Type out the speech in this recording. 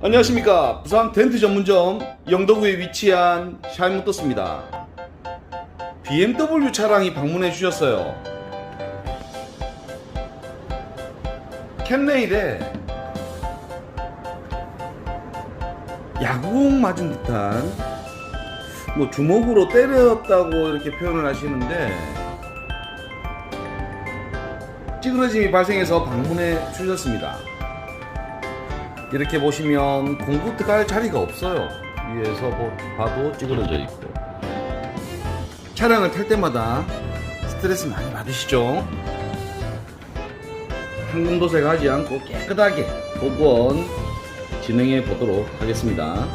안녕하십니까. 부산 텐트 전문점 영도구에 위치한 샤인모터스입니다. BMW 차량이 방문해 주셨어요. 캔레일에 야구공 맞은 듯한 뭐 주먹으로 때렸다고 이렇게 표현을 하시는데 찌그러짐이 발생해서 방문해 주셨습니다 이렇게 보시면 공구 들어갈 자리가 없어요. 위에서 보- 봐도 찌그러져 있고. 차량을 탈 때마다 스트레스 많이 받으시죠? 항공도색 하지 않고 깨끗하게 복원 진행해 보도록 하겠습니다.